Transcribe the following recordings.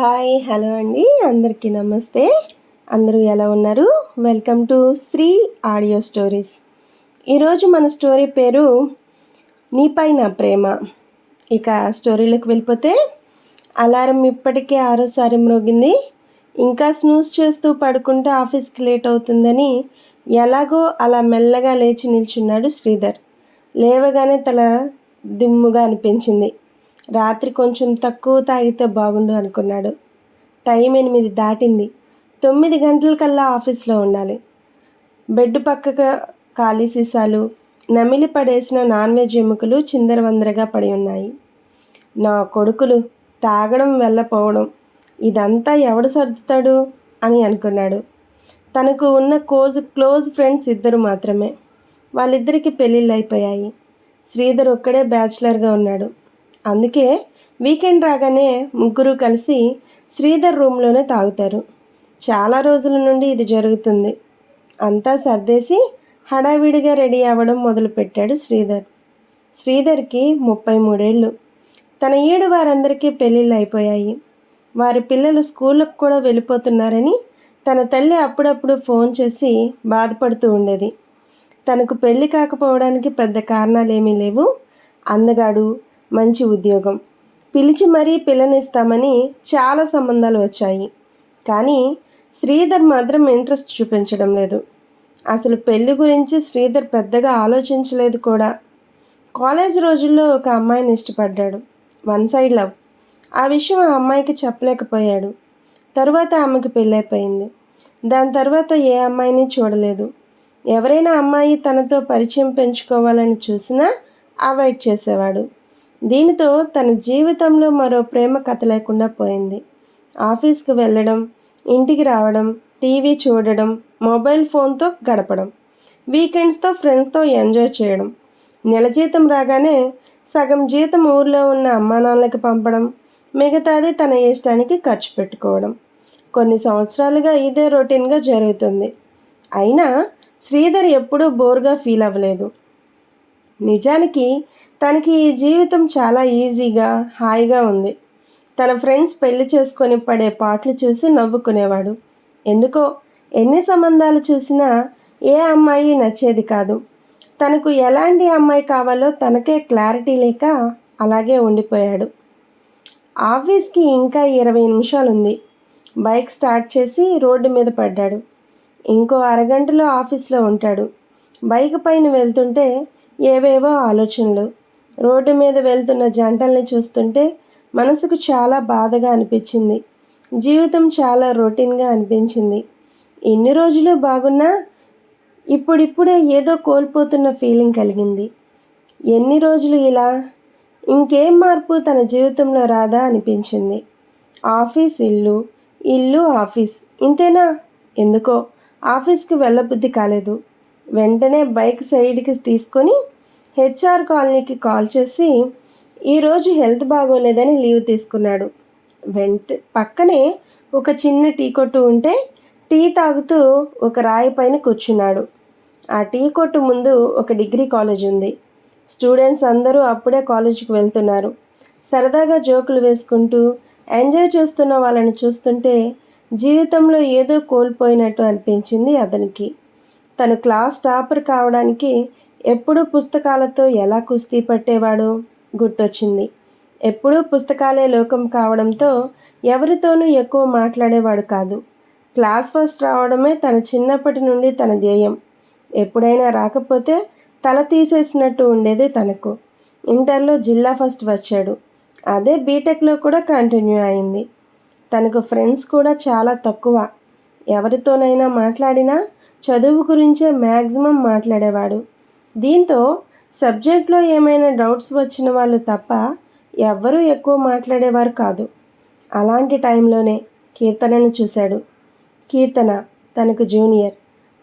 Hi hello అండి. అందరికీ నమస్తే. అందరూ ఎలా ఉన్నారు? Welcome to Sri audio stories. ఈరోజు మన స్టోరీ పేరు నీపై నా ప్రేమ. ఇక స్టోరీలోకి వెళ్ళిపోతే అలారం ఇప్పటికే ఆరోసారి మ్రోగింది. ఇంకా స్నూస్ చేస్తూ పడుకుంటే ఆఫీస్కి లేట్ అవుతుందని ఎలాగో అలా మెల్లగా లేచి నిల్చున్నాడు శ్రీధర్. లేవగానే తల దిమ్ముగా అనిపించింది. రాత్రి కొంచెం తక్కువ తాగితే బాగుండు అనుకున్నాడు. టైం ఎనిమిది దాటింది. తొమ్మిది గంటల కల్లా ఆఫీస్లో ఉండాలి. బెడ్ పక్కకు ఖాళీ సీసాలు నమిలి పడేసిన నాన్ వెజ్ ఎముకలు చిందరవందరగా పడి ఉన్నాయి. నా కొడుకులు తాగడం వెళ్ళపోవడం ఇదంతా ఎవడు సర్దుతాడు? అని అనుకున్నాడు. తనకు ఉన్న కోజ్ క్లోజ్ ఫ్రెండ్స్ ఇద్దరు మాత్రమే. వాళ్ళిద్దరికీ పెళ్ళిళ్ళు అయిపోయాయి శ్రీధర్ ఒక్కడే బ్యాచిలర్గా ఉన్నాడు. అందుకే వీకెండ్ రాగానే ముగ్గురు కలిసి శ్రీధర్ రూమ్లోనే తాగుతారు. చాలా రోజుల నుండి ఇది జరుగుతుంది. అంతా సర్దేసి హడావిడిగా రెడీ అవ్వడం మొదలుపెట్టాడు శ్రీధర్. శ్రీధర్కి ముప్పై మూడేళ్ళు. తన ఏడు వారందరికీ పెళ్ళిళ్ళు అయిపోయాయి. వారి పిల్లలు స్కూళ్ళకు కూడా వెళ్ళిపోతున్నారని తన తల్లి అప్పుడప్పుడు ఫోన్ చేసి బాధపడుతూ ఉండేది. తనకు పెళ్ళి కాకపోవడానికి పెద్ద కారణాలు ఏమీ లేవు. అందగాడు మంచి ఉద్యోగం. పిలిచి మరీ పిల్లనిస్తామని చాలా సంబంధాలు వచ్చాయి. కానీ శ్రీధర్ మాత్రం ఇంట్రెస్ట్ చూపించడం లేదు. అసలు పెళ్ళి గురించి శ్రీధర్ పెద్దగా ఆలోచించలేదు కూడా. కాలేజ్ రోజుల్లో ఒక అమ్మాయిని ఇష్టపడ్డాడు. One side love. ఆ విషయం ఆ అమ్మాయికి చెప్పలేకపోయాడు. తరువాత ఆమెకు పెళ్ళైపోయింది. దాని తర్వాత ఏ అమ్మాయిని చూడలేదు. ఎవరైనా అమ్మాయి తనతో పరిచయం పెంచుకోవాలని చూసినా అవాయిడ్ చేసేవాడు. దీనితో తన జీవితంలో మరో ప్రేమ కథ లేకుండా పోయింది. ఆఫీస్కి వెళ్ళడం ఇంటికి రావడం టీవీ చూడడం మొబైల్ ఫోన్తో గడపడం వీకెండ్స్తో ఫ్రెండ్స్తో ఎంజాయ్ చేయడం నెల జీతం రాగానే సగం జీతం ఊర్లో ఉన్న అమ్మానాన్నలకి పంపడం మిగతాది తన ఇష్టానికి ఖర్చు పెట్టుకోవడం. కొన్ని సంవత్సరాలుగా ఇదే రొటీన్గా జరుగుతుంది. అయినా శ్రీధర్ ఎప్పుడూ బోర్గా ఫీల్ అవ్వలేదు. నిజానికి తనకి ఈ జీవితం చాలా ఈజీగా హాయిగా ఉంది. తన ఫ్రెండ్స్ పెళ్ళి చేసుకొని పడే పాటలు చూసి నవ్వుకునేవాడు. ఎందుకో ఎన్ని సంబంధాలు చూసినా ఏ అమ్మాయి నచ్చేది కాదు. తనకు ఎలాంటి అమ్మాయి కావాలో తనకే క్లారిటీ లేక అలాగే ఉండిపోయాడు. ఆఫీస్కి ఇంకా ఇరవై నిమిషాలు ఉంది బైక్ స్టార్ట్ చేసి రోడ్డు మీద పడ్డాడు. ఇంకో అరగంటలో ఆఫీస్లో ఉంటాడు. బైక్ పైన వెళ్తుంటే ఏవేవో ఆలోచనలు. రోడ్డు మీద వెళ్తున్న జంటల్ని చూస్తుంటే మనసుకు చాలా బాధగా అనిపించింది. జీవితం చాలా రొటీన్గా అనిపించింది. ఎన్ని రోజులు బాగున్నా ఇప్పుడిప్పుడే ఏదో కోల్పోతున్న ఫీలింగ్ కలిగింది. ఎన్ని రోజులు ఇలా? ఇంకేం మార్పు తన జీవితంలో రాదా అనిపించింది. ఆఫీస్ ఇల్లు ఇల్లు ఆఫీస్. ఇంతేనా? ఎందుకో ఆఫీస్కి వెళ్ళబుద్ధి కాలేదు. వెంటనే బైక్ సైడ్కి తీసుకొని హెచ్ఆర్ కాలనీకి కాల్ చేసి ఈరోజు హెల్త్ బాగోలేదని లీవ్ తీసుకున్నాడు. వెంట పక్కనే ఒక చిన్న టీ కొట్టు ఉంటే టీ తాగుతూ ఒక రాయి పైన కూర్చున్నాడు. ఆ టీ కొట్టు ముందు ఒక డిగ్రీ కాలేజ్ ఉంది. స్టూడెంట్స్ అందరూ అప్పుడే కాలేజీకి వెళ్తున్నారు. సరదాగా జోకులు వేసుకుంటూ ఎంజాయ్ చేస్తున్న వాళ్ళని చూస్తుంటే జీవితంలో ఏదో కోల్పోయినట్టు అనిపించింది అతనికి. తను క్లాస్ టాపర్ కావడానికి ఎప్పుడూ పుస్తకాలతో ఎలా కుస్తీ పట్టేవాడు గుర్తొచ్చింది. ఎప్పుడూ పుస్తకాలే లోకం కావడంతో ఎవరితోనూ ఎక్కువ మాట్లాడేవాడు కాదు. క్లాస్ ఫస్ట్ రావడమే తన చిన్నప్పటి నుండి తన ధ్యేయం. ఎప్పుడైనా రాకపోతే తల తీసేసినట్టు ఉండేది తనకు. ఇంటర్లో జిల్లా ఫస్ట్ వచ్చాడు. అదే బీటెక్లో కూడా కంటిన్యూ అయింది. తనకు ఫ్రెండ్స్ కూడా చాలా తక్కువ. ఎవరితోనైనా మాట్లాడినా చదువు గురించే మ్యాక్సిమం మాట్లాడేవాడు. దీంతో సబ్జెక్ట్లో ఏమైనా డౌట్స్ వచ్చిన వాళ్ళు తప్ప ఎవ్వరూ ఎక్కువ మాట్లాడేవారు కాదు. అలాంటి టైంలోనే కీర్తనను చూశాడు. కీర్తన తనకు జూనియర్.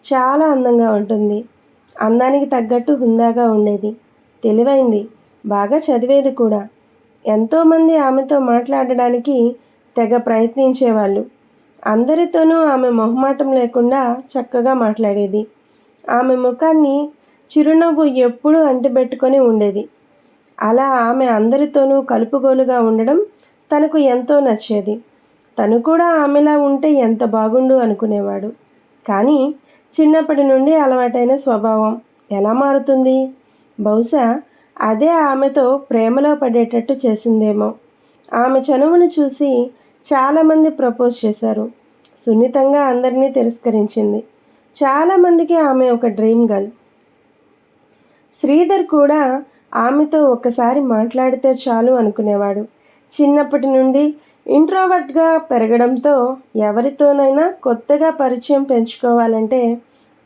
చాలా అందంగా ఉంటుంది. అందానికి తగ్గట్టు హుందాగా ఉండేది. తెలివైంది. బాగా చదివేది కూడా. ఎంతోమంది ఆమెతో మాట్లాడడానికి తెగ ప్రయత్నించేవాళ్ళు. అందరితోనూ ఆమె మొహమాటం లేకుండా చక్కగా మాట్లాడేది. ఆమె ముఖాన్ని చిరునవ్వు ఎప్పుడూ అంటిపెట్టుకొని ఉండేది. అలా ఆమె అందరితోనూ కలుపుగోలుగా ఉండడం తనకు ఎంతో నచ్చేది. తను కూడా ఆమెలా ఉంటే ఎంత బాగుండు అనుకునేవాడు. కానీ చిన్నప్పటి నుండి అలవాటైన స్వభావం ఎలా మారుతుంది? బహుశా అదే ఆమెతో ప్రేమలో పడేటట్టు చేసిందేమో. ఆమె చనువును చూసి చాలామంది ప్రపోజ్ చేశారు. సున్నితంగా అందరినీ తిరస్కరించింది. చాలామందికి ఆమె ఒక డ్రీమ్ గర్ల్. శ్రీధర్ కూడా ఆమెతో ఒక్కసారి మాట్లాడితే చాలు అనుకునేవాడు. చిన్నప్పటి నుండి ఇంట్రోవర్ట్గా పెరగడంతో ఎవరితోనైనా కొత్తగా పరిచయం పెంచుకోవాలంటే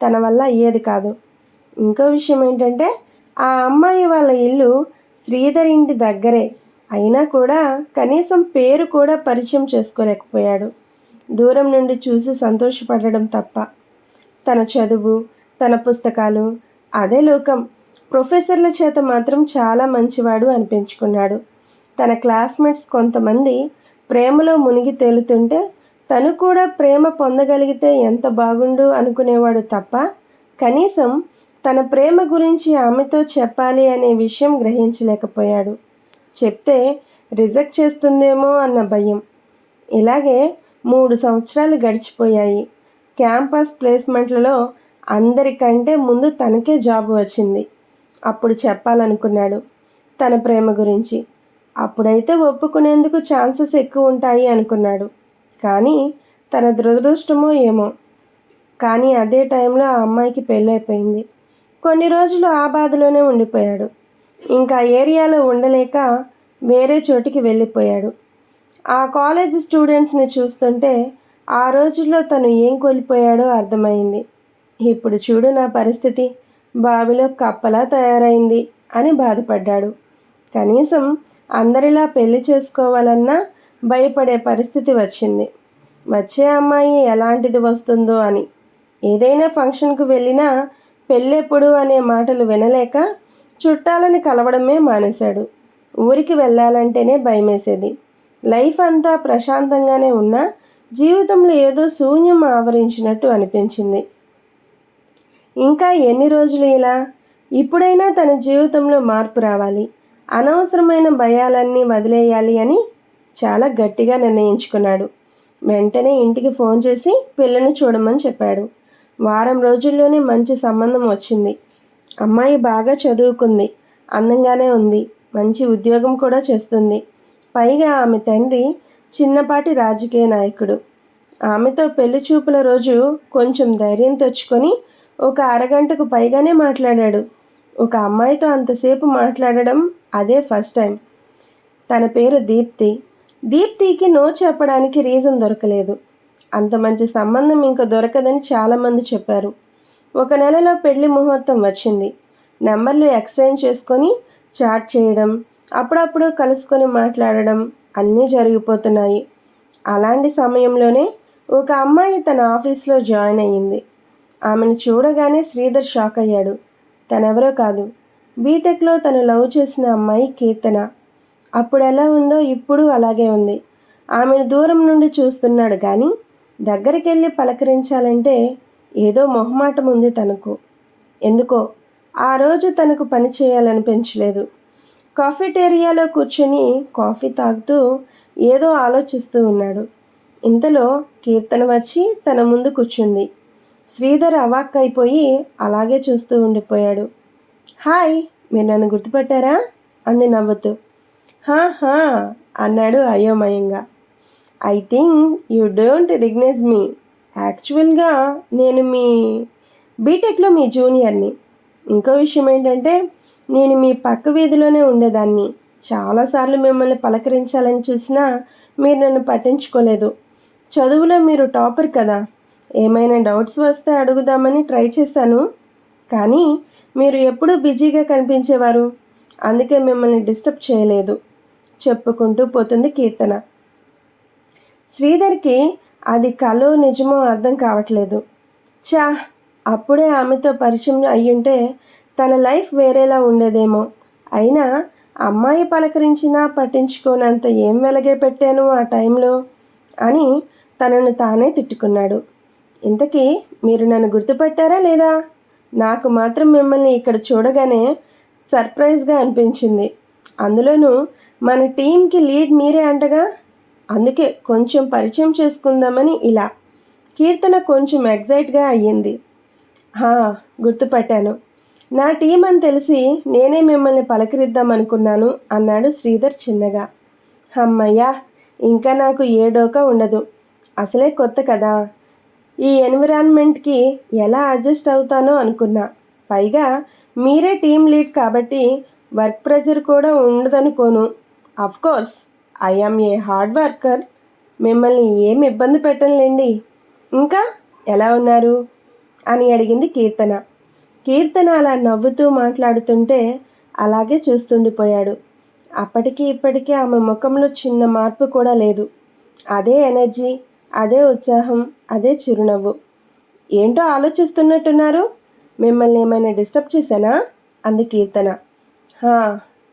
తన వల్ల అయ్యేది కాదు. ఇంకో విషయం ఏంటంటే ఆ అమ్మాయి వాళ్ళ ఇల్లు శ్రీధర్ ఇంటి దగ్గరే. అయినా కూడా కనీసం పేరు కూడా పరిచయం చేసుకోలేకపోయాడు. దూరం నుండి చూసి సంతోషపడడం తప్ప. తన చదువు తన పుస్తకాలు అదే లోకం. ప్రొఫెసర్ల చేత మాత్రం చాలా మంచివాడు అనిపించుకున్నాడు. తన క్లాస్మేట్స్ కొంతమంది ప్రేమలో మునిగి తేలుతుంటే తను కూడా ప్రేమ పొందగలిగితే ఎంత బాగుండు అనుకునేవాడు తప్ప కనీసం తన ప్రేమ గురించి ఆమెతో చెప్పాలి అనే విషయం గ్రహించలేకపోయాడు. చెప్తే రిజెక్ట్ చేస్తుందేమో అన్న భయం. ఇలాగే మూడు సంవత్సరాలు గడిచిపోయాయి. క్యాంపస్ ప్లేస్మెంట్లలో అందరికంటే ముందు తనకే జాబ్ వచ్చింది. అప్పుడు చెప్పాలనుకున్నాడు తన ప్రేమ గురించి. అప్పుడైతే ఒప్పుకునేందుకు ఛాన్సెస్ ఎక్కువ ఉంటాయి అనుకున్నాడు. కానీ తన దురదృష్టమో ఏమో. కానీ అదే టైంలో ఆ అమ్మాయికి పెళ్ళైపోయింది. కొన్ని రోజులు ఆ బాధలోనే ఉండిపోయాడు. ఇంకా ఏరియాలో ఉండలేక వేరే చోటికి వెళ్ళిపోయాడు. ఆ కాలేజ్ స్టూడెంట్స్ని చూస్తుంటే ఆ రోజుల్లో తను ఏం కోల్పోయాడో అర్థమైంది. ఇప్పుడు చూడు నా పరిస్థితి. బావిలో కప్పలా తయారైంది అని బాధపడ్డాడు. కనీసం అందరిలా పెళ్ళి చేసుకోవాలన్నా భయపడే పరిస్థితి వచ్చింది. వచ్చే అమ్మాయి ఎలాంటిది వస్తుందో అని. ఏదైనా ఫంక్షన్కు వెళ్ళినా పెళ్ళెప్పుడు అనే మాటలు వినలేక చుట్టాలని కలవడమే మానేశాడు. ఊరికి వెళ్ళాలంటేనే భయమేసేది. లైఫ్ అంతా ప్రశాంతంగానే ఉన్నా జీవితంలో ఏదో శూన్యం ఆవరించినట్టు అనిపించింది. ఇంకా ఎన్ని రోజులు ఇలా? ఇప్పుడైనా తన జీవితంలో మార్పు రావాలి. అనవసరమైన భయాలన్నీ వదిలేయాలి అని చాలా గట్టిగా నిర్ణయించుకున్నాడు. వెంటనే ఇంటికి ఫోన్ చేసి పిల్లని చూడమని చెప్పాడు. వారం రోజుల్లోనే మంచి సంబంధం వచ్చింది. అమ్మాయి బాగా చదువుకుంది అందంగానే ఉంది మంచి ఉద్యోగం కూడా చేస్తుంది. పైగా ఆమె తండ్రి చిన్నపాటి రాజకీయ నాయకుడు. ఆమెతో పెళ్ళి చూపుల రోజు కొంచెం ధైర్యం తెచ్చుకొని ఒక అరగంటకు పైగానే మాట్లాడాడు. ఒక అమ్మాయితో అంతసేపు మాట్లాడడం అదే ఫస్ట్ టైం. తన పేరు దీప్తి. దీప్తికి నో చెప్పడానికి రీజన్ దొరకలేదు. అంత మంచి సంబంధం ఇంకా దొరకదని చాలామంది చెప్పారు. ఒక నెలలో పెళ్ళి ముహూర్తం వచ్చింది. నెంబర్లు ఎక్స్చేంజ్ చేసుకొని చాట్ చేయడం అప్పుడప్పుడు కలుసుకొని మాట్లాడడం అన్నీ జరిగిపోతున్నాయి. అలాంటి సమయంలోనే ఒక అమ్మాయి తన ఆఫీస్లో జాయిన్ అయ్యింది. ఆమెను చూడగానే శ్రీధర్ షాక్ అయ్యాడు. తనెవరో కాదు. బీటెక్లో తను లవ్ చేసిన అమ్మాయి కీర్తన. అప్పుడు ఎలా ఉందో ఇప్పుడు అలాగే ఉంది. ఆమెను దూరం నుండి చూస్తున్నాడు కానీ దగ్గరికి వెళ్ళి పలకరించాలంటే ఏదో మొహమాటం ఉంది తనకు. ఎందుకో? ఆ రోజు తనకు పని చేయాలనిపించలేదు. కాఫీటేరియాలో కూర్చొని కాఫీ తాగుతూ ఏదో ఆలోచిస్తూ ఉన్నాడు. ఇంతలో కీర్తన వచ్చి తన ముందు కూర్చుంది. శ్రీధర్ అవాక్ అయిపోయి అలాగే చూస్తూ ఉండిపోయాడు. హాయ్ మీరు నన్ను గుర్తుపట్టారా? అంది నవ్వుతూ. హా హా అన్నాడు అయోమయంగా. I think you don't recognise me. యాక్చువల్గా నేను మీ బీటెక్లో మీ జూనియర్ని. ఇంకో విషయం ఏంటంటే నేను మీ పక్క వీధిలోనే ఉండేదాన్ని. చాలాసార్లు మిమ్మల్ని పలకరించాలని చూసినా మీరు నన్ను పట్టించుకోలేదు. చదువులో మీరు టాపర్ కదా. ఏమైనా డౌట్స్ వస్తే అడుగుదామని ట్రై చేశాను. కానీ మీరు ఎప్పుడూ బిజీగా కనిపించేవారు. అందుకే మిమ్మల్ని డిస్టర్బ్ చేయలేదు. చెప్పుకుంటూ పోతుంది కీర్తన. శ్రీధర్కి అది కలో నిజమో అర్థం కావట్లేదు. చా అప్పుడే ఆమెతో పరిచయం అయ్యుంటే తన లైఫ్ వేరేలా ఉండేదేమో. అయినా అమ్మాయి పలకరించినా పట్టించుకోనంత ఏం వెలగే పెట్టాను ఆ టైంలో అని తనను తానే తిట్టుకున్నాడు. ఇంతకీ మీరు నన్ను గుర్తుపట్టారా లేదా? నాకు మాత్రం మిమ్మల్ని ఇక్కడ చూడగానే సర్ప్రైజ్గా అనిపించింది. అందులోనూ మన టీంకి లీడ్ మీరే అంటగా అందుకే కొంచెం పరిచయం చేసుకుందామని ఇలా. కీర్తన కొంచెం ఎగ్జైట్గా అయ్యింది. గుర్తుపట్టాను. నా టీం అని తెలిసి నేనే మిమ్మల్ని పలకరిద్దాం అనుకున్నాను అన్నాడు శ్రీధర్ చిన్నగా. అమ్మయ్యా ఇంకా నాకు ఏ డోకా ఉండదు. అసలే కొత్త కదా. ఈ ఎన్విరాన్మెంట్కి ఎలా అడ్జస్ట్ అవుతానో అనుకున్నా. పైగా మీరే టీం లీడ్ కాబట్టి వర్క్ ప్రెజర్ కూడా ఉండదనుకోను. Course. I'm a hard worker మిమ్మల్ని ఏం ఇబ్బంది పెట్టనులేండి. ఇంకా ఎలా ఉన్నారు? అని అడిగింది కీర్తన. కీర్తన అలా నవ్వుతూ మాట్లాడుతుంటే అలాగే చూస్తుండిపోయాడు. అప్పటికి ఇప్పటికీ ఆమె ముఖంలో చిన్న మార్పు కూడా లేదు. అదే ఎనర్జీ అదే ఉత్సాహం అదే చిరునవ్వు. ఏంటో ఆలోచిస్తున్నట్టున్నారు? మిమ్మల్ని ఏమైనా డిస్టర్బ్ చేశానా? అంది కీర్తన.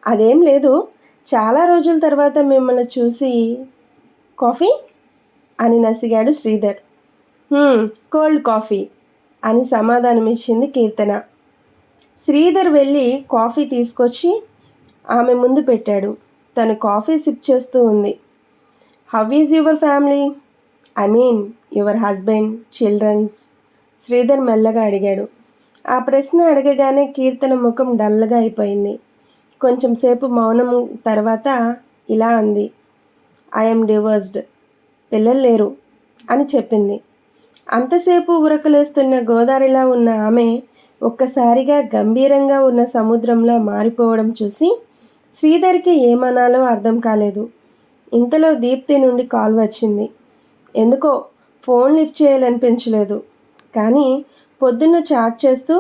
అదేం లేదు. చాలా రోజుల తర్వాత మిమ్మల్ని చూసి కాఫీ అని నసిగాడు శ్రీధర్. కోల్డ్ కాఫీ అని సమాధానమిచ్చింది కీర్తన. శ్రీధర్ వెళ్ళి కాఫీ తీసుకొచ్చి ఆమె ముందు పెట్టాడు. తను కాఫీ సిప్ చేస్తూ ఉంది. How is your family? I mean your husband childrens Sridhar మెల్లగా అడిగాడు. ఆ ప్రశ్న అడగగానే కీర్తన ముఖం డల్గా అయిపోయింది. కొంచెం సేపు మౌనం తర్వాత ఇలా అంది. ఐఎమ్ డివర్స్డ్ పిల్లలు లేరు అని చెప్పింది. అంతసేపు ఉరకలేస్తున్న గోదావరిలా ఉన్న ఆమె ఒక్కసారిగా గంభీరంగా ఉన్న సముద్రంలో మారిపోవడం చూసి శ్రీధర్కి ఏమనాలో అర్థం కాలేదు. ఇంతలో దీప్తి నుండి కాల్ వచ్చింది. ఎందుకో ఫోన్ లిఫ్ట్ చేయాలనిపించలేదు. కానీ పొద్దున్న చాట్ చేస్తూ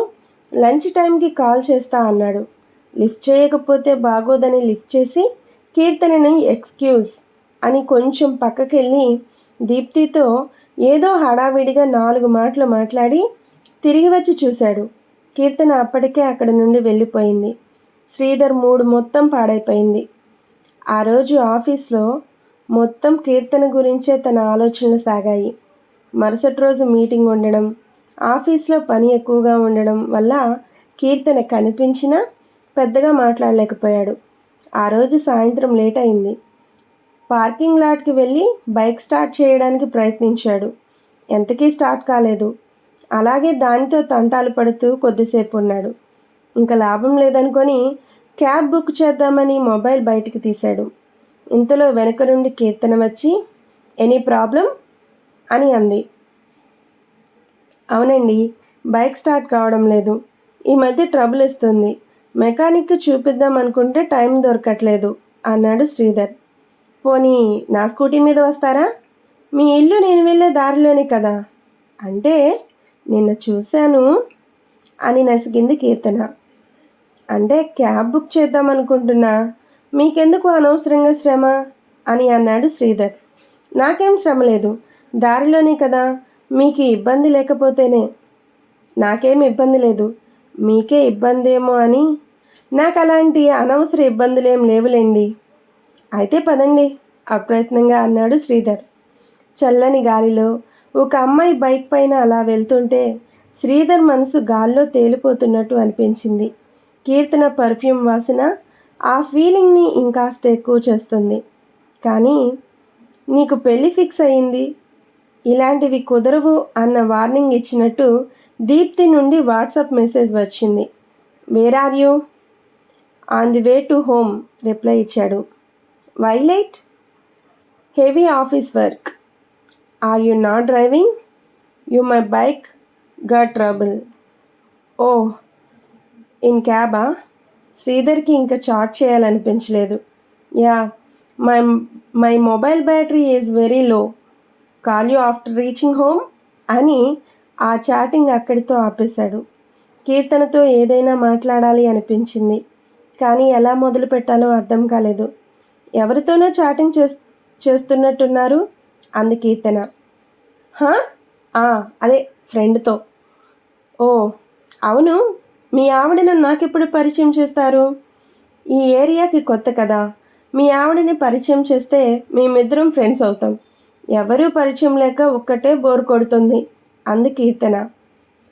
లంచ్ టైంకి కాల్ చేస్తా అన్నాడు. లిఫ్ట్ చేయకపోతే బాగోదని లిఫ్ట్ చేసి కీర్తనని ఎక్స్క్యూజ్ అని కొంచెం పక్కకెళ్ళి దీప్తితో ఏదో హడావిడిగా నాలుగు మాటలు మాట్లాడి తిరిగి వచ్చి చూశాడు. కీర్తన అప్పటికే అక్కడి నుండి వెళ్ళిపోయింది. శ్రీధర్ మూడు మొత్తం పాడైపోయింది. ఆ రోజు ఆఫీస్లో మొత్తం కీర్తన గురించే తన ఆలోచనలు సాగాయి. మరుసటి రోజు మీటింగ్ ఉండడం ఆఫీస్లో పని ఎక్కువగా ఉండడం వల్ల కీర్తన కనిపించినా పెద్దగా మాట్లాడలేకపోయాడు. ఆ రోజు సాయంత్రం లేట్ అయింది. పార్కింగ్ లాట్కి వెళ్ళి బైక్ స్టార్ట్ చేయడానికి ప్రయత్నించాడు. ఎంతకీ స్టార్ట్ కాలేదు. అలాగే దానితో తంటాలు పడుతూ కొద్దిసేపు ఉన్నాడు. ఇంకా లాభం లేదనుకొని క్యాబ్ బుక్ చేద్దామని మొబైల్ బయటికి తీశాడు. ఇంతలో వెనుక నుండి కీర్తన వచ్చి ఎనీ ప్రాబ్లం? అని అంది. అవునండి బైక్ స్టార్ట్ కావడం లేదు. ఈ మధ్య ట్రబుల్ ఇస్తుంది మెకానిక్కి చూపిద్దాం అనుకుంటే టైం దొరకట్లేదు అన్నాడు శ్రీధర్. పోనీ నా స్కూటీ మీద వస్తారా? మీ ఇల్లు నేను వెళ్ళే దారిలోనే కదా? అంటే నిన్న చూశాను అని నసిగింది కీర్తన. అంటే క్యాబ్ బుక్ చేద్దాం అనుకుంటున్నా మీకెందుకు అనవసరంగా శ్రమ? అని అన్నాడు శ్రీధర్. నాకేం శ్రమ లేదు దారిలోనే కదా మీకు ఇబ్బంది లేకపోతేనే. నాకేం ఇబ్బంది లేదు మీకే ఇబ్బందేమో అని? నాకు అలాంటి అనవసర ఇబ్బందులేం లేవులేండి. అయితే పదండి అప్రయత్నంగా అన్నాడు శ్రీధర్. చల్లని గాలిలో ఒక అమ్మాయి బైక్ పైన అలా వెళ్తుంటే శ్రీధర్ మనసు గాల్లో తేలిపోతున్నట్టు అనిపించింది. కీర్తన పర్ఫ్యూమ్ వాసన ఆ ఫీలింగ్ని ఇంకాస్త ఎక్కువ చేస్తుంది. కానీ నీకు పెళ్ళి ఫిక్స్ అయింది ఇలాంటివి కుదరవు అన్న వార్నింగ్ ఇచ్చినట్టు దీప్తి నుండి వాట్సాప్ మెసేజ్ వచ్చింది. Where are you on the way to home reply ఇచ్చాడు. Why late heavy office work are you not driving you my bike got trouble oh in cab శ్రీధర్కి ఇంకా chat చేయాలనిపించలేదు. Ya my my mobile battery is very low call you after reaching home అని ఆ chatting అక్కడితో ఆపేశాడు. కీర్తనతో ఏదైనా మాట్లాడాలి అనిపించింది. కానీ ఎలా మొదలు పెట్టాలో అర్థం కాలేదు. ఎవరితోనో చాటింగ్ చేస్ చేస్తున్నట్టున్నారు? అంది కీర్తన. హా? అదే ఫ్రెండ్తో. ఓ అవును. మీ ఆవిడను నాకెప్పుడు పరిచయం చేస్తారు? ఈ ఏరియాకి కొత్త కదా. మీ ఆవిడని పరిచయం చేస్తే మేమిద్దరం ఫ్రెండ్స్ అవుతాం. ఎవరూ పరిచయం లేక ఒక్కటే బోర్ కొడుతుంది. అంది కీర్తన.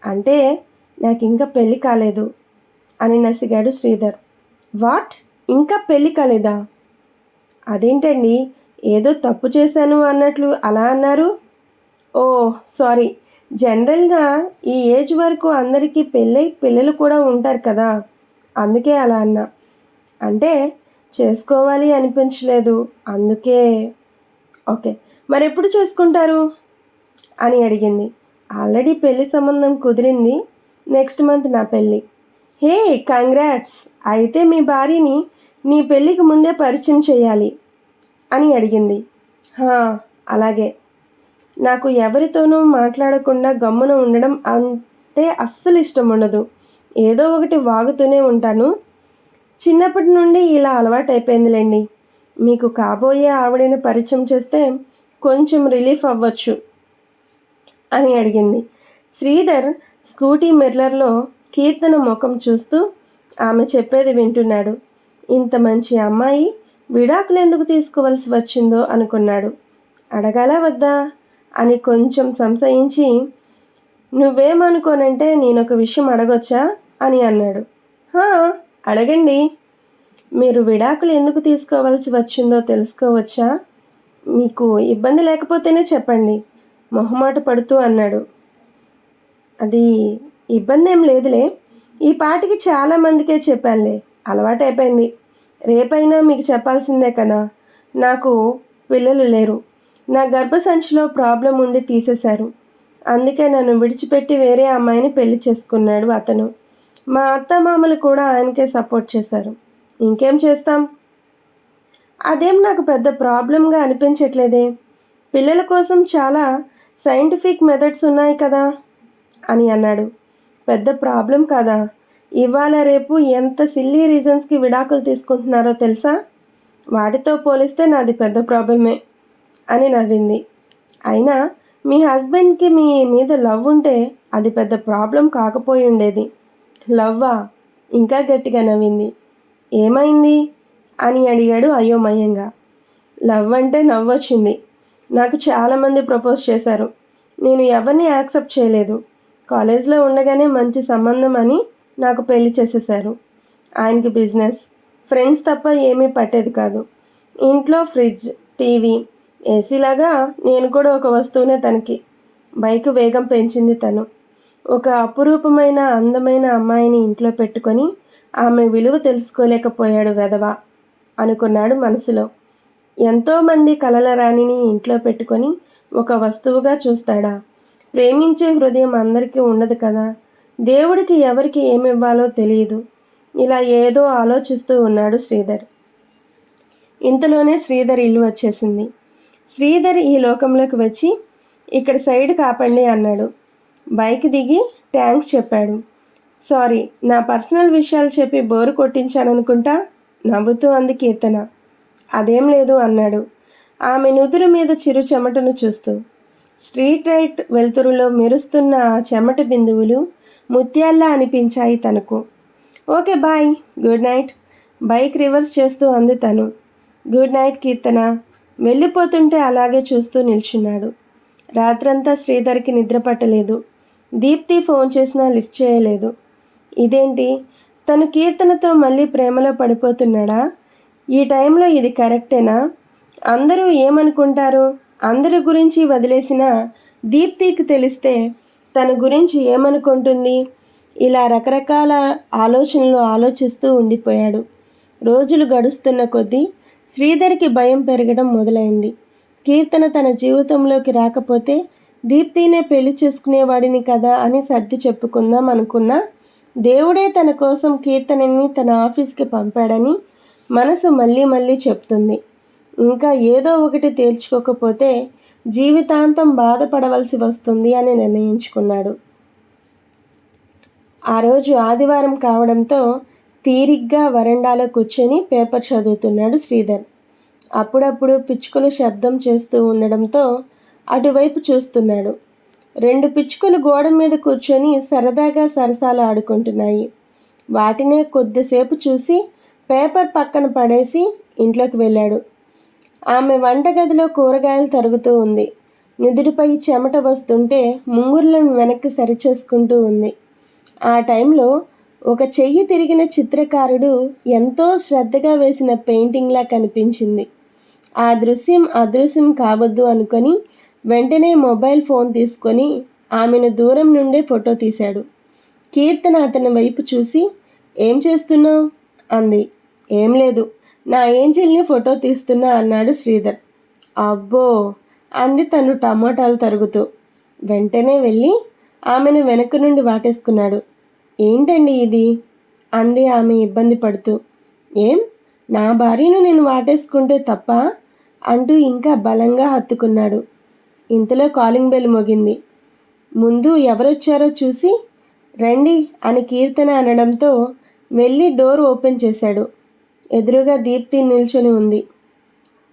అంటే నాకు ఇంకా పెళ్ళి కాలేదు అని నసిగాడు శ్రీధర్. వాట్? ఇంకా పెళ్ళి కాలేదా? అదేంటండి? ఏదో తప్పు చేశాను అన్నట్లు అలా అన్నారు? Oh sorry. జనరల్గా ఈ ఏజ్ వరకు అందరికీ పెళ్ళై పిల్లలు కూడా ఉంటారు కదా. అందుకే అలా అన్నా. అంటే చేసుకోవాలి అనిపించలేదు. అందుకే. ఓకే. మరి ఎప్పుడు చేసుకుంటారు? అని అడిగింది. ఆల్రెడీ పెళ్ళి సంబంధం కుదిరింది. నెక్స్ట్ మంత్ నా పెళ్ళి హే కంగ్రాట్స్. అయితే మీ భార్యని నీ పెళ్ళికి ముందే పరిచయం చేయాలి అని అడిగింది. అలాగే. నాకు ఎవరితోనూ మాట్లాడకుండా గమ్మున ఉండడం అంటే అస్సలు ఇష్టం ఉండదు. ఏదో ఒకటి వాగుతూనే ఉంటాను. చిన్నప్పటి నుండి ఇలా అలవాటైపోయిందిలేండి. మీకు కాబోయే ఆవిడని పరిచయం చేస్తే కొంచెం రిలీఫ్ అవ్వచ్చు. అని అడిగింది. శ్రీధర్ స్కూటీ మిర్రర్లో కీర్తన ముఖం చూస్తూ ఆమె చెప్పేది వింటున్నాడు. ఇంత మంచి అమ్మాయి విడాకులు ఎందుకు తీసుకోవాల్సి వచ్చిందో అనుకున్నాడు. అడగాల వద్దా? అని కొంచెం సంశయించి నువ్వేమనుకోనంటే నేను ఒక విషయం అడగొచ్చా? అని అన్నాడు. అడగండి. మీరు విడాకులు ఎందుకు తీసుకోవాల్సి వచ్చిందో తెలుసుకోవచ్చా? మీకు ఇబ్బంది లేకపోతేనే చెప్పండి. మొహమాట పడుతూ అన్నాడు. అది ఇబ్బంది ఏం లేదులే. ఈ పాటికి చాలా మందికే చెప్పానులే. అలవాటైపోయింది రేపైనా మీకు చెప్పాల్సిందే కదా. నాకు పిల్లలు లేరు. నా గర్భసంచిలో ప్రాబ్లం ఉండి తీసేశారు. అందుకే నన్ను విడిచిపెట్టి వేరే అమ్మాయిని పెళ్ళి చేసుకున్నాడు అతను. మా అత్తమామలు కూడా ఆయనకే సపోర్ట్ చేశారు. ఇంకేం చేస్తాం? అదేం నాకు పెద్ద ప్రాబ్లంగా అనిపించట్లేదే. పిల్లల కోసం చాలా సైంటిఫిక్ మెథడ్స్ ఉన్నాయి కదా? అని అన్నాడు. పెద్ద ప్రాబ్లం కాదా? ఇవాళ రేపు ఎంత సిల్లీ రీజన్స్కి విడాకులు తీసుకుంటున్నారో తెలుసా? వాటితో పోలిస్తే నాది పెద్ద ప్రాబ్లమే అని నవ్వింది. అయినా మీ హస్బెండ్కి మీ మీద లవ్ ఉంటే అది పెద్ద ప్రాబ్లం కాకపోయి ఉండేది. లవ్వా? ఇంకా గట్టిగా నవ్వింది. ఏమైంది? అని అడిగాడు అయోమయంగా. లవ్ అంటే నవ్వొచ్చింది. నాకు చాలామంది ప్రపోజ్ చేశారు. నేను ఎవరిని యాక్సెప్ట్ చేయలేదు. కాలేజ్లో ఉండగానే మంచి సంబంధం అని నాకు పెళ్ళి చేసేశారు. ఆయనకి బిజినెస్ ఫ్రెండ్స్ తప్ప ఏమీ పట్టేది కాదు. ఇంట్లో ఫ్రిడ్జ్ టీవీ ఏసీలాగా నేను కూడా ఒక వస్తువునే తనకి. బైక్ వేగం పెంచింది తను. ఒక అపురూపమైన అందమైన అమ్మాయిని ఇంట్లో పెట్టుకొని ఆమె విలువ తెలుసుకోలేకపోయాడు వెధవ అనుకున్నాడు మనసులో. ఎంతోమంది కలల రాణిని ఇంట్లో పెట్టుకొని ఒక వస్తువుగా చూస్తాడా? ప్రేమించే హృదయం అందరికీ ఉండదు కదా. దేవుడికి ఎవరికి ఏమివ్వాలో తెలియదు. ఇలా ఏదో ఆలోచిస్తూ ఉన్నాడు శ్రీధర్. ఇంతలోనే శ్రీధర్ ఇల్లు వచ్చేసింది. శ్రీధర్ ఈ లోకంలోకి వచ్చి ఇక్కడ సైడ్ కాపండి అన్నాడు. బైక్ దిగి ట్యాంక్స్ చెప్పాడు. సారీ నా పర్సనల్ విషయాలు చెప్పి బోరు కొట్టించాననుకుంటా? నవ్వుతూ అంది కీర్తన. అదేం లేదు అన్నాడు. ఆమె నుదురు మీద చిరు చెమటను చూస్తూ స్ట్రీట్ రైట్ వెలుతురులో మెరుస్తున్న ఆ చెమట బిందువులు ముత్యాల్లా అనిపించాయి తనకు. Okay bye good night bike reverse చేస్తూ అంది తను. గుడ్ నైట్ కీర్తన వెళ్ళిపోతుంటే అలాగే చూస్తూ నిల్చున్నాడు. రాత్రంతా శ్రీధర్కి నిద్ర పట్టలేదు. దీప్తి ఫోన్ చేసినా లిఫ్ట్ చేయలేదు. ఇదేంటి తను కీర్తనతో మళ్ళీ ప్రేమలో పడిపోతున్నాడా? ఈ టైంలో ఇది కరెక్టేనా? అందరూ ఏమనుకుంటారు? అందరి గురించి వదిలేసిన దీప్తికి తెలిస్తే తన గురించి ఏమనుకుంటుంది? ఇలా రకరకాల ఆలోచనలు ఆలోచిస్తూ ఉండిపోయాడు. రోజులు గడుస్తున్న కొద్దీ శ్రీధర్కి భయం పెరగడం మొదలైంది. కీర్తన తన జీవితంలోకి రాకపోతే దీప్తినే పెళ్ళి చేసుకునేవాడిని కదా అని సర్ది చెప్పుకుందాం అనుకున్నా దేవుడే తన కోసం కీర్తనని తన ఆఫీస్కి పంపాడని మనసు మళ్ళీ మళ్ళీ చెప్తుంది. ఇంకా ఏదో ఒకటి తేల్చుకోకపోతే జీవితాంతం బాధపడవలసి వస్తుంది అని నిర్ణయించుకున్నాడు. ఆ రోజు ఆదివారం కావడంతో తీరిగ్గా వరండాలో కూర్చొని పేపర్ చదువుతున్నాడు శ్రీధర్. అప్పుడప్పుడు పిచ్చుకలు శబ్దం చేస్తూ ఉండడంతో అటువైపు చూస్తున్నాడు. రెండు పిచ్చుకలు గోడ మీద కూర్చొని సరదాగా సరసాలు ఆడుకుంటున్నాయి. వాటినే కొద్దిసేపు చూసి పేపర్ పక్కన పడేసి ఇంట్లోకి వెళ్ళాడు. ఆమె వంటగదిలో కూరగాయలు తరుగుతూ ఉంది. నుదుటిపై చెమట వస్తుంటే ముంగుర్లను వెనక్కి సరిచేసుకుంటూ ఉంది. ఆ టైంలో ఒక చెయ్యి తిరిగిన చిత్రకారుడు ఎంతో శ్రద్ధగా వేసిన పెయింటింగ్లా కనిపించింది. ఆ దృశ్యం అదృశ్యం కావద్దు అనుకొని వెంటనే మొబైల్ ఫోన్ తీసుకొని ఆమెను దూరం నుండే ఫోటో తీశాడు. కీర్తన అతని వైపు చూసి ఏం చేస్తున్నావు? అంది. ఏం లేదు. నా ఏంజిల్ని ఫోటో తీస్తున్నా అన్నాడు శ్రీధర్. అబ్బో! అంది తను టమోటాలు తరుగుతూ. వెంటనే వెళ్ళి ఆమెను వెనక నుండి వాటేసుకున్నాడు. ఏంటండి ఇది? అంది ఆమె ఇబ్బంది పడుతూ. ఏం? నా భార్యను నేను వాటేసుకుంటే తప్ప? అంటూ ఇంకా బలంగా హత్తుకున్నాడు. ఇంతలో కాలింగ్ బెల్ మోగింది. ముందు ఎవరొచ్చారో చూసి రండి అని కీర్తన అనడంతో వెళ్ళి డోర్ ఓపెన్ చేశాడు. ఎదురుగా దీప్తి నిల్చొని ఉంది.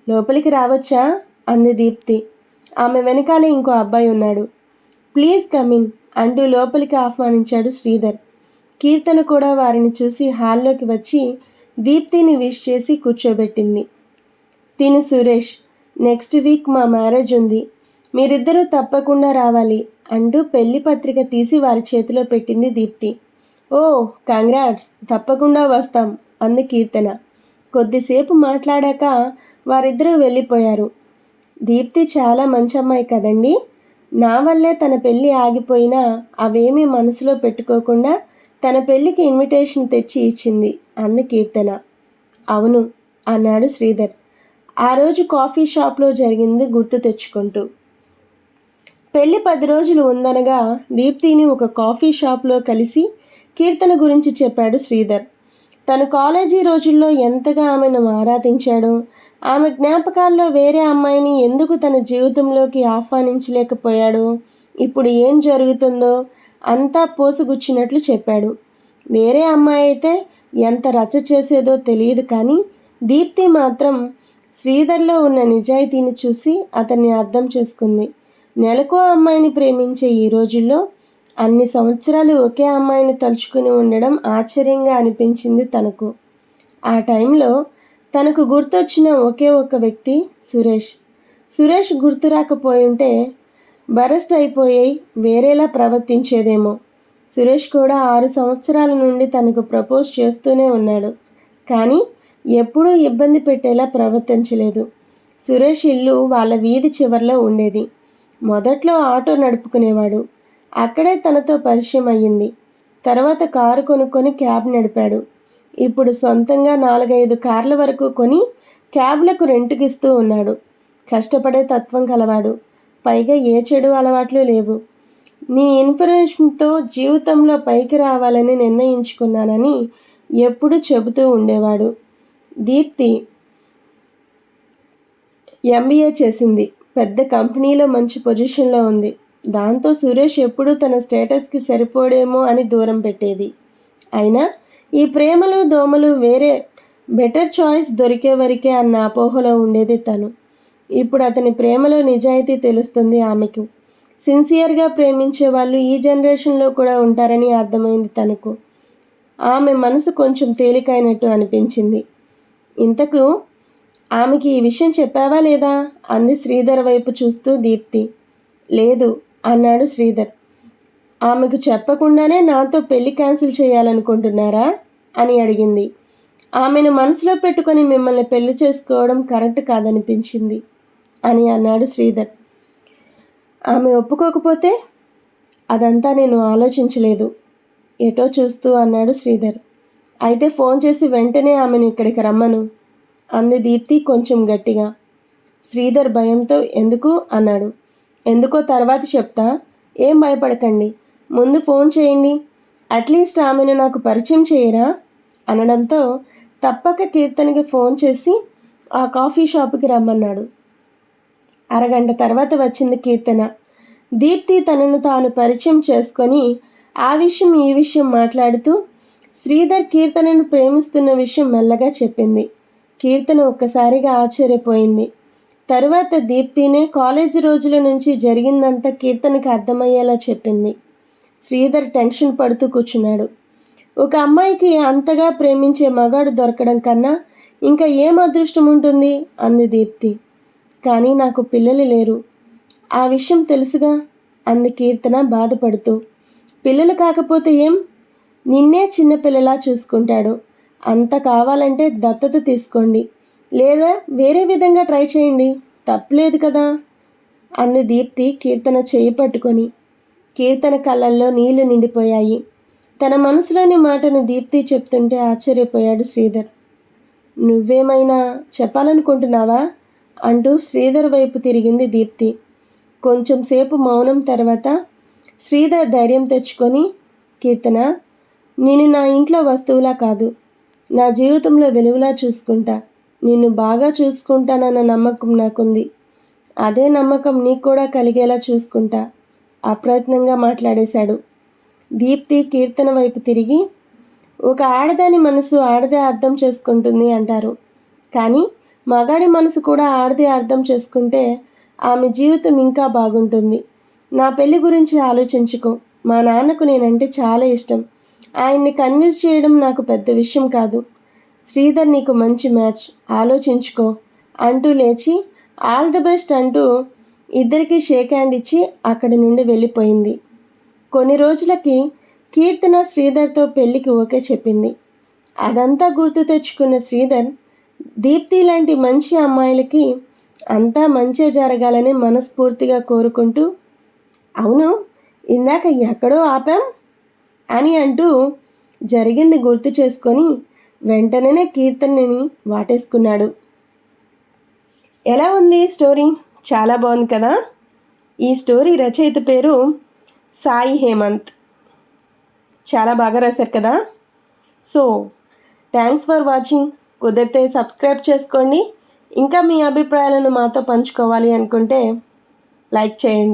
లోపలికి రావచ్చా? అంది దీప్తి. ఆమె వెనకాలే ఇంకో అబ్బాయి ఉన్నాడు. ప్లీజ్ కమిన్ అంటూ లోపలికి ఆహ్వానించాడు శ్రీధర్. కీర్తన కూడా వారిని చూసి హాల్లోకి వచ్చి దీప్తిని విష్ చేసి కూర్చోబెట్టింది. తిను సురేష్ నెక్స్ట్ వీక్ మా మ్యారేజ్ ఉంది. మీరిద్దరూ తప్పకుండా రావాలి అంటూ పెళ్ళి పత్రిక తీసి వారి చేతిలో పెట్టింది దీప్తి. ఓ కంగ్రాట్స్. తప్పకుండా వస్తాం. అంది కీర్తన. కొద్దిసేపు మాట్లాడాక వారిద్దరూ వెళ్ళిపోయారు. దీప్తి చాలా మంచి అమ్మాయి కదండి? నా వల్లే తన పెళ్ళి ఆగిపోయినా అవేమీ మనసులో పెట్టుకోకుండా తన పెళ్ళికి ఇన్విటేషన్ తెచ్చి ఇచ్చింది అంది కీర్తన. అవును అన్నాడు శ్రీధర్. ఆ రోజు కాఫీ షాప్లో జరిగింది గుర్తు తెచ్చుకుంటూ. పెళ్ళి పది రోజులు ఉందనగా దీప్తిని ఒక కాఫీ షాప్లో కలిసి కీర్తన గురించి చెప్పాడు శ్రీధర్. తను కాలేజీ రోజుల్లో ఎంతగా ఆమెను ఆరాధించాడో? ఆమె జ్ఞాపకాల్లో వేరే అమ్మాయిని ఎందుకు తన జీవితంలోకి ఆహ్వానించలేకపోయాడో? ఇప్పుడు ఏం జరుగుతుందో అంతా పోసుగుచ్చినట్లు చెప్పాడు. వేరే అమ్మాయి అయితే ఎంత రచ్చ చేసేదో తెలియదు కానీ దీప్తి మాత్రం శ్రీధర్లో ఉన్న నిజాయితీని చూసి అతన్ని అర్థం చేసుకుంది. నెలకో అమ్మాయిని ప్రేమించే ఈ రోజుల్లో అన్ని సంవత్సరాలు ఒకే అమ్మాయిని తలుచుకుని ఉండడం ఆశ్చర్యంగా అనిపించింది తనకు. ఆ టైంలో తనకు గుర్తొచ్చిన ఒకే ఒక వ్యక్తి సురేష్. సురేష్ గుర్తు రాకపోయుంటే బరెస్ట్ అయిపోయి వేరేలా ప్రవర్తించేదేమో. సురేష్ కూడా ఆరు సంవత్సరాల నుండి తనకు ప్రపోజ్ చేస్తూనే ఉన్నాడు. కానీ ఎప్పుడూ ఇబ్బంది పెట్టేలా ప్రవర్తించలేదు. సురేష్ ఇల్లు వాళ్ళ వీధి చివరిలో ఉండేది. మొదట్లో ఆటో నడుపుకునేవాడు. అక్కడే తనతో పరిచయం అయ్యింది. తర్వాత కారు కొనుక్కొని క్యాబ్ నడిపాడు. ఇప్పుడు సొంతంగా నాలుగైదు కార్ల వరకు కొని క్యాబ్లకు రెంటుకిస్తూ ఉన్నాడు. కష్టపడే తత్వం కలవాడు. పైగా ఏ చెడు అలవాట్లు లేవు. నీ ఇన్ఫర్మేషన్తో జీవితంలో పైకి రావాలని నిర్ణయించుకున్నానని ఎప్పుడు చెబుతూ ఉండేవాడు. దీప్తి ఎంబీఏ చేసింది. పెద్ద కంపెనీలో మంచి పొజిషన్లో ఉంది. దాంతో సురేష్ ఎప్పుడూ తన స్టేటస్కి సరిపోడేమో అని దూరం పెట్టేది. అయినా ఈ ప్రేమలు దోమలు వేరే బెటర్ చాయిస్ దొరికే వరకే అన్న అపోహలో ఉండేది తను. ఇప్పుడు అతని ప్రేమలో నిజాయితీ తెలుస్తుంది ఆమెకు. సిన్సియర్గా ప్రేమించే వాళ్ళు ఈ జనరేషన్లో కూడా ఉంటారని అర్థమైంది తనకు. ఆమె మనసు కొంచెం తేలికైనట్టు అనిపించింది. ఇంతకు ఆమెకి ఈ విషయం చెప్పావా లేదా? అంది శ్రీధర్ వైపు చూస్తూ దీప్తి. లేదు అన్నాడు శ్రీధర్. ఆమెకు చెప్పకుండానే నాతో పెళ్ళి క్యాన్సిల్ చేయాలనుకుంటున్నారా? అని అడిగింది. ఆమెను మనసులో పెట్టుకొని మిమ్మల్ని పెళ్ళి చేసుకోవడం కరెక్ట్ కాదనిపించింది అని అన్నాడు శ్రీధర్. ఆమె ఒప్పుకోకపోతే అదంతా నేను ఆలోచించలేదు ఎటో చూస్తూ అన్నాడు శ్రీధర్. అయితే ఫోన్ చేసి వెంటనే ఆమెను ఇక్కడికి రమ్మను అంది దీప్తి కొంచెం గట్టిగా. శ్రీధర్ భయంతో ఎందుకు? అన్నాడు. ఎందుకో తర్వాత చెప్తా. ఏం భయపడకండి. ముందు ఫోన్ చేయండి. అట్లీస్ట్ ఆమెను నాకు పరిచయం చేయరా? అనడంతో తప్పక కీర్తనకి ఫోన్ చేసి ఆ కాఫీ షాప్కి రమ్మన్నాడు. అరగంట తర్వాత వచ్చింది కీర్తన. దీప్తి తనను తాను పరిచయం చేసుకొని ఆ విషయం ఈ విషయం మాట్లాడుతూ శ్రీధర్ కీర్తనను ప్రేమిస్తున్న విషయం మెల్లగా చెప్పింది. కీర్తన ఒక్కసారిగా ఆశ్చర్యపోయింది. తరువాత దీప్తినే కాలేజీ రోజుల నుంచి జరిగిందంతా కీర్తనకి అర్థమయ్యేలా చెప్పింది. శ్రీధర్ టెన్షన్ పడుతూ కూర్చున్నాడు. ఒక అమ్మాయికి అంతగా ప్రేమించే మగాడు దొరకడం కన్నా ఇంకా ఏం అదృష్టం ఉంటుంది? అంది దీప్తి. కానీ నాకు పిల్లలు లేరు. ఆ విషయం తెలుసుగా? అంది కీర్తన బాధపడుతూ. పిల్లలు కాకపోతే ఏం? నిన్నే చిన్నపిల్లలా చూసుకుంటాడు. అంత కావాలంటే దత్తత తీసుకోండి. లేదా వేరే విధంగా ట్రై చేయండి. తప్పులేదు కదా? అంది దీప్తి కీర్తన చేయి పట్టుకొని. కీర్తన కళ్ళల్లో నీళ్ళు నిండిపోయాయి. తన మనసులోని మాటను దీప్తి చెప్తుంటే ఆశ్చర్యపోయాడు శ్రీధర్. నువ్వేమైనా చెప్పాలనుకుంటున్నావా? అంటూ శ్రీధర్ వైపు తిరిగింది దీప్తి. కొంచెం సేపు మౌనం తర్వాత శ్రీధర్ ధైర్యం తెచ్చుకొని కీర్తన నేను నా ఇంట్లో వస్తువులా కాదు. నా జీవితంలో వెలుగులా చూసుకుంటా. నిన్ను బాగా చూసుకుంటానన్న నమ్మకం నాకుంది. అదే నమ్మకం నీకు కూడా కలిగేలా చూసుకుంటా అప్రయత్నంగా మాట్లాడేశాడు. దీప్తి కీర్తన వైపు తిరిగి ఒక ఆడదాని మనసు ఆడదే అర్థం చేసుకుంటుంది అంటారు. కానీ మగాడి మనసు కూడా ఆడదే అర్థం చేసుకుంటే ఆమె జీవితం ఇంకా బాగుంటుంది. నా పెళ్ళి గురించి ఆలోచించుకో మా నాన్నకు నేనంటే చాలా ఇష్టం. ఆయన్ని కన్విన్స్ చేయడం నాకు పెద్ద విషయం కాదు. శ్రీధర్ నీకు మంచి మ్యాచ్. ఆలోచించుకో. అంటూ లేచి ఆల్ ద బెస్ట్ అంటూ ఇద్దరికి షేక్ హ్యాండ్ ఇచ్చి అక్కడి నుండి వెళ్ళిపోయింది. కొన్ని రోజులకి కీర్తన శ్రీధర్తో పెళ్ళికి ఓకే చెప్పింది. అదంతా గుర్తు తెచ్చుకున్న శ్రీధర్ దీప్తి లాంటి మంచి అమ్మాయిలకి అంతా మంచే జరగాలని మనస్ఫూర్తిగా కోరుకుంటూ అవును ఇందాక ఎక్కడో ఆపాం అని అంటూ జరిగింది గుర్తు చేసుకొని వెంటనే కీర్తనని వాటేసుకున్నాడు. ఎలా ఉంది స్టోరీ? చాలా బాగుంది కదా? ఈ స్టోరీ రచయిత పేరు సాయి హేమంత్. చాలా బాగా రాశారు కదా? సో థ్యాంక్స్ ఫర్ వాచింగ్ కుదిరితే సబ్స్క్రైబ్ చేసుకోండి. ఇంకా మీ అభిప్రాయాలను మాతో పంచుకోవాలి అనుకుంటే లైక్ చేయండి.